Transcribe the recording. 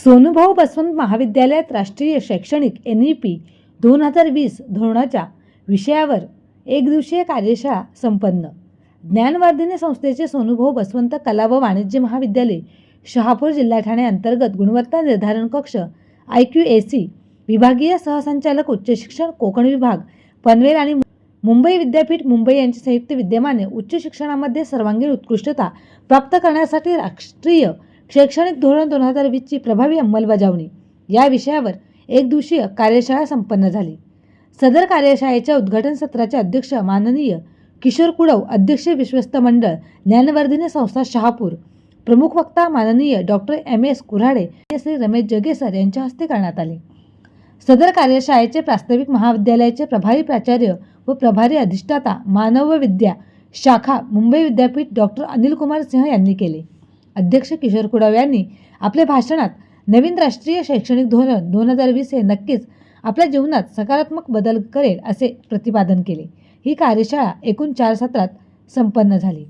सोनुभाऊ बसवंत महाविद्यालयात राष्ट्रीय शैक्षणिक एन ई पी दोन हजार वीस धोरणाच्या विषयावर एक दिवसीय कार्यशाळा संपन्न. ज्ञानवर्धिनी संस्थेचे सोनुभाऊ बसवंत कला व वाणिज्य महाविद्यालय शहापूर जिल्हा ठाणे अंतर्गत गुणवत्ता निर्धारण कक्ष आय क्यू ए सी विभागीय सहसंचालक उच्च शिक्षण कोकण विभाग पनवेल आणि मुंबई विद्यापीठ मुंबई यांचे संयुक्त विद्यमाने उच्च शिक्षणामध्ये सर्वांगीण उत्कृष्टता प्राप्त करण्यासाठी राष्ट्रीय शैक्षणिक धोरण दोन हजार वीसची प्रभावी अंमलबजावणी. या विषयावर एक दिवसीय कार्यशाळा संपन्न झाली. सदर कार्यशाळेच्या उद्घाटन सत्राचे अध्यक्ष माननीय किशोर कुडव अध्यक्ष विश्वस्त मंडळ ज्ञानवर्धिनी संस्था शहापूर प्रमुख वक्ता माननीय doctor M. S. Kurhade Shri Ramesh Jagesar यांच्या हस्ते करण्यात आले. सदर कार्यशाळेचे प्रास्ताविक महाविद्यालयाचे प्रभारी प्राचार्य व प्रभारी अधिष्ठाता मानव विद्या शाखा मुंबई विद्यापीठ डॉक्टर अनिल कुमार सिंह यांनी केले. अध्यक्ष किशोर कुडाव यांनी आपल्या भाषणात नवीन राष्ट्रीय शैक्षणिक धोरण दोन हजार वीस हे नक्कीच आपल्या जीवनात सकारात्मक बदल करेल असे प्रतिपादन केले. ही कार्यशाळा एकूण चार सत्रात संपन्न झाली.